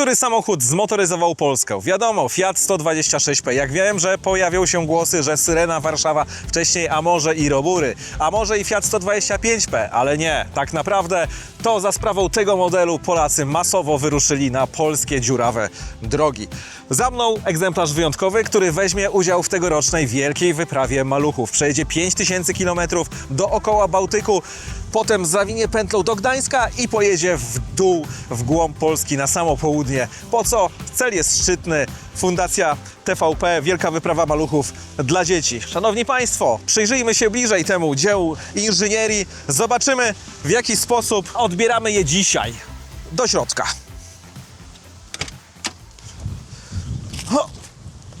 Który samochód zmotoryzował Polskę? Wiadomo, Fiat 126P. Jak wiem, że pojawią się głosy, że Syrena Warszawa wcześniej, a może i Robury, a może i Fiat 125P, ale nie. Tak naprawdę to za sprawą tego modelu Polacy masowo wyruszyli na polskie dziurawe drogi. Za mną egzemplarz wyjątkowy, który weźmie udział w tegorocznej wielkiej wyprawie maluchów. Przejedzie 5000 km dookoła Bałtyku, potem zawinie pętlą do Gdańska i pojedzie w dół, w głąb Polski, na samo południe. Po co? Cel jest szczytny. Fundacja TVP, Wielka Wyprawa Maluchów dla dzieci. Szanowni Państwo, przyjrzyjmy się bliżej temu dziełu inżynierii. Zobaczymy, w jaki sposób odbieramy je dzisiaj. Do środka.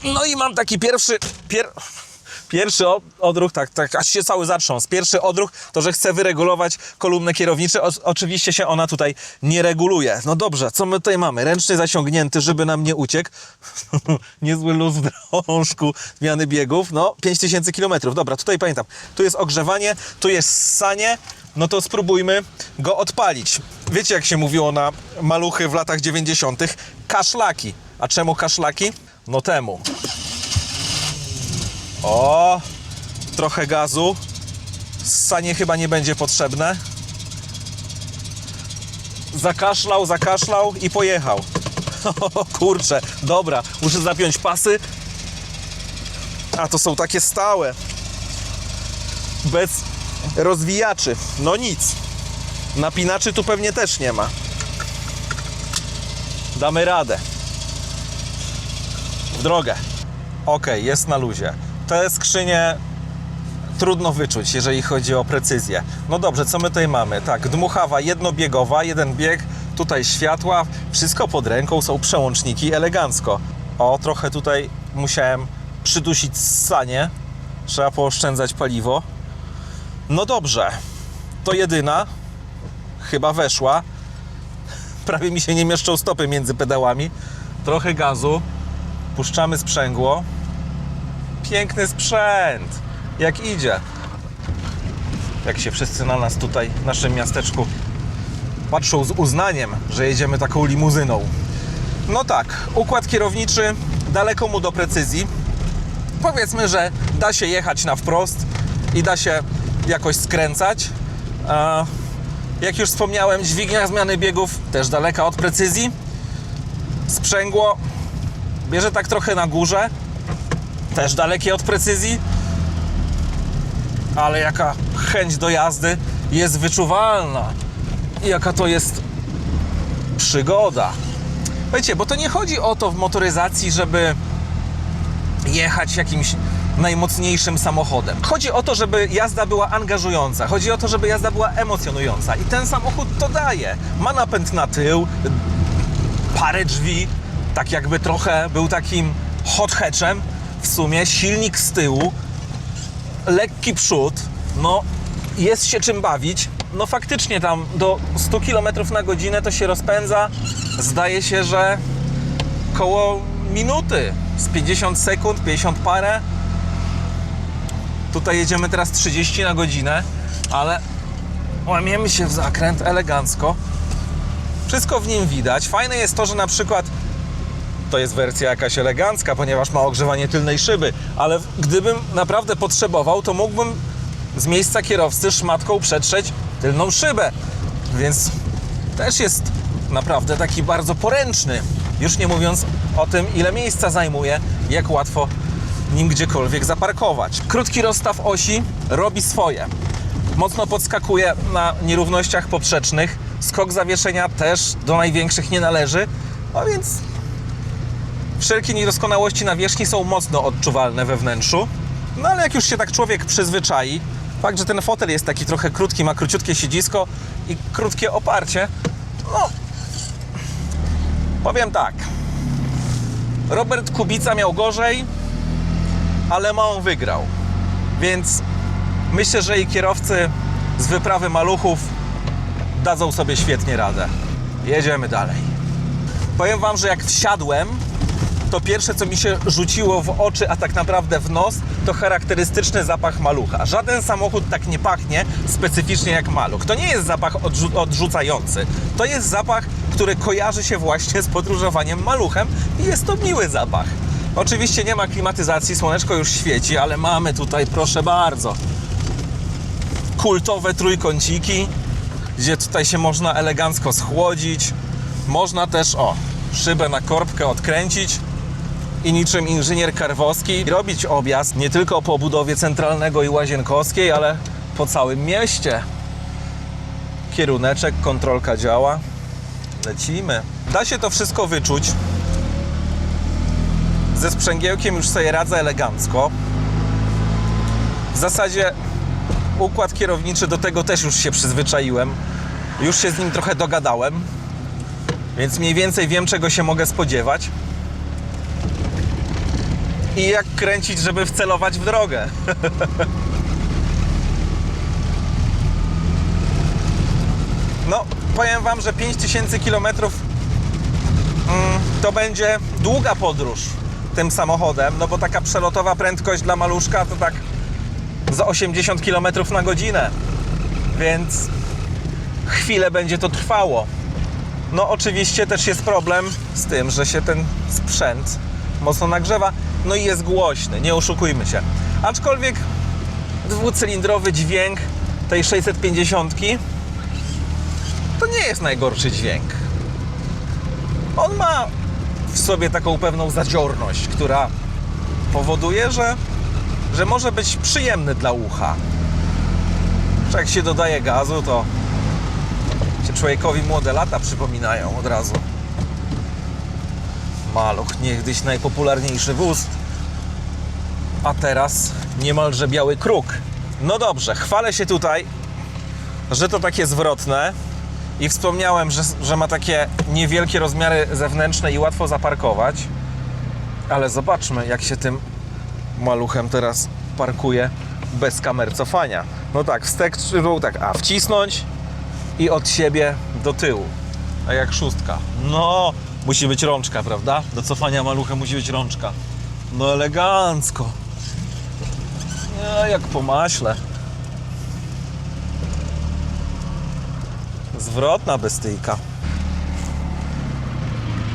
No i mam taki pierwszy. Pier... Pierwszy odruch, tak, tak, aż się cały zatrząsł. Pierwszy odruch to, że chcę wyregulować kolumnę kierowniczą. Oczywiście się ona tutaj nie reguluje. No dobrze, co my tutaj mamy? Ręczny zaciągnięty, żeby nam nie uciekł. Niezły luz w drążku zmiany biegów. No, 5000 km. Dobra, tutaj pamiętam. Tu jest ogrzewanie, tu jest ssanie. No to spróbujmy go odpalić. Wiecie, jak się mówiło na maluchy w latach 90. Kaszlaki. A czemu kaszlaki? No temu. O, trochę gazu. Ssanie chyba nie będzie potrzebne. Zakaszlał, zakaszlał i pojechał. O kurczę, dobra, muszę zapiąć pasy. A to są takie stałe. Bez rozwijaczy. No nic. Napinaczy tu pewnie też nie ma. Damy radę. W drogę. Ok, jest na luzie. Te skrzynie trudno wyczuć, jeżeli chodzi o precyzję. No dobrze, co my tutaj mamy? Tak, dmuchawa jednobiegowa, jeden bieg, tutaj światła, wszystko pod ręką, są przełączniki, elegancko. O, trochę tutaj musiałem przydusić ssanie, trzeba pooszczędzać paliwo. No dobrze, to jedyna, chyba weszła. Prawie mi się nie mieszczą stopy między pedałami. Trochę gazu, puszczamy sprzęgło. Piękny sprzęt, jak idzie. Jak się wszyscy na nas tutaj, w naszym miasteczku, patrzą z uznaniem, że jedziemy taką limuzyną. No tak, układ kierowniczy daleko mu do precyzji. Powiedzmy, że da się jechać na wprost i da się jakoś skręcać. Jak już wspomniałem, dźwignia zmiany biegów też daleka od precyzji. Sprzęgło bierze tak trochę na górze, też dalekie od precyzji, ale jaka chęć do jazdy jest wyczuwalna i jaka to jest przygoda. Wiecie, bo to nie chodzi o to w motoryzacji, żeby jechać jakimś najmocniejszym samochodem. Chodzi o to, żeby jazda była angażująca. Chodzi o to, żeby jazda była emocjonująca. I ten samochód to daje. Ma napęd na tył, parę drzwi, tak jakby trochę był takim hot hatchem w sumie, silnik z tyłu, lekki przód, no jest się czym bawić. No faktycznie tam do 100 km na godzinę to się rozpędza. Zdaje się, że koło minuty, z 50 sekund, 50 parę. Tutaj jedziemy teraz 30 na godzinę, ale łamiemy się w zakręt elegancko. Wszystko w nim widać. Fajne jest to, że na przykład to jest wersja jakaś elegancka, ponieważ ma ogrzewanie tylnej szyby, ale gdybym naprawdę potrzebował, to mógłbym z miejsca kierowcy szmatką przetrzeć tylną szybę. Więc też jest naprawdę taki bardzo poręczny. Już nie mówiąc o tym, ile miejsca zajmuje, jak łatwo nim gdziekolwiek zaparkować. Krótki rozstaw osi robi swoje. Mocno podskakuje na nierównościach poprzecznych. Skok zawieszenia też do największych nie należy. A więc Wszelkie niedoskonałości nawierzchni są mocno odczuwalne we wnętrzu. No ale jak już się tak człowiek przyzwyczai, fakt, że ten fotel jest taki trochę krótki, ma króciutkie siedzisko i krótkie oparcie, no powiem tak. Robert Kubica miał gorzej, ale Mans wygrał. Więc myślę, że i kierowcy z wyprawy maluchów dadzą sobie świetnie radę. Jedziemy dalej. Powiem Wam, że jak wsiadłem, to pierwsze, co mi się rzuciło w oczy, a tak naprawdę w nos, to charakterystyczny zapach malucha. Żaden samochód tak nie pachnie specyficznie jak maluch. To nie jest zapach odrzu- odrzucający. To jest zapach, który kojarzy się właśnie z podróżowaniem maluchem i jest to miły zapach. Oczywiście nie ma klimatyzacji, słoneczko już świeci, ale mamy tutaj, proszę bardzo, kultowe trójkąciki, gdzie tutaj się można elegancko schłodzić. Można też, o, szybę na korbkę odkręcić i niczym inżynier Karwowski robić objazd nie tylko po budowie centralnego i łazienkowskiej, ale po całym mieście. Kieruneczek, kontrolka działa. Lecimy. Da się to wszystko wyczuć. Ze sprzęgiełkiem już sobie radzę elegancko. W zasadzie układ kierowniczy do tego też już się przyzwyczaiłem. Już się z nim trochę dogadałem. Więc mniej więcej wiem, czego się mogę spodziewać. I jak kręcić, żeby wcelować w drogę. No, powiem Wam, że 5000 km mm, to będzie długa podróż tym samochodem, no bo taka przelotowa prędkość dla maluszka to tak za 80 km na godzinę. Więc chwilę będzie to trwało. No oczywiście też jest problem z tym, że się ten sprzęt mocno nagrzewa, no i jest głośny, nie oszukujmy się. Aczkolwiek dwucylindrowy dźwięk tej 650 to nie jest najgorszy dźwięk. On ma w sobie taką pewną zadziorność, która powoduje, że, że może być przyjemny dla ucha. Że jak się dodaje gazu, to się człowiekowi młode lata przypominają od razu. Maluch, niegdyś najpopularniejszy wóz, a teraz niemalże biały kruk. No dobrze, chwalę się tutaj, że to takie zwrotne i wspomniałem, że, że ma takie niewielkie rozmiary zewnętrzne i łatwo zaparkować. Ale zobaczmy, jak się tym maluchem teraz parkuje bez kamer cofania. No tak, wstek trzeba tak, a wcisnąć i od siebie do tyłu. A jak szóstka. No, musi być rączka, prawda? Do cofania maluchem musi być rączka. No elegancko. No, jak po maśle. Zwrotna bestyjka.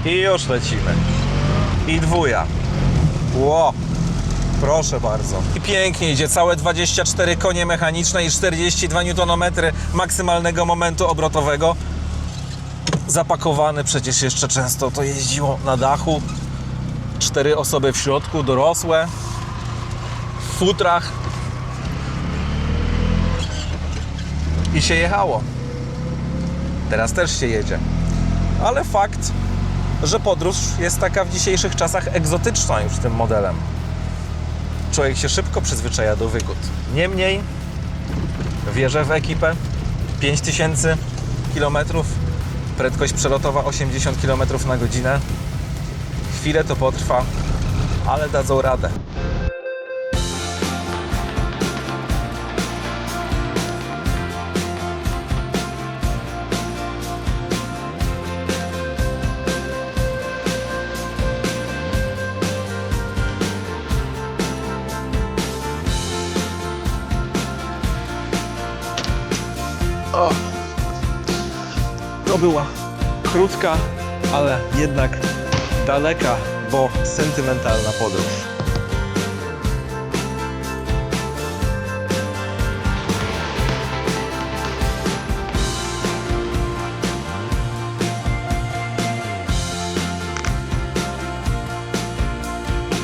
I już lecimy. I dwuja. Ło. Proszę bardzo. I pięknie idzie. Całe 24 konie mechaniczne i 42 Nm maksymalnego momentu obrotowego. Zapakowany przecież jeszcze często to jeździło na dachu. Cztery osoby w środku, dorosłe. W futrach. I się jechało. Teraz też się jedzie. Ale fakt, że podróż jest taka w dzisiejszych czasach egzotyczna już tym modelem. Człowiek się szybko przyzwyczaja do wygód. Niemniej wierzę w ekipę. 5000 km, prędkość przelotowa 80 km na godzinę. Chwilę to potrwa, ale dadzą radę. To była krótka, ale jednak daleka, bo sentymentalna podróż.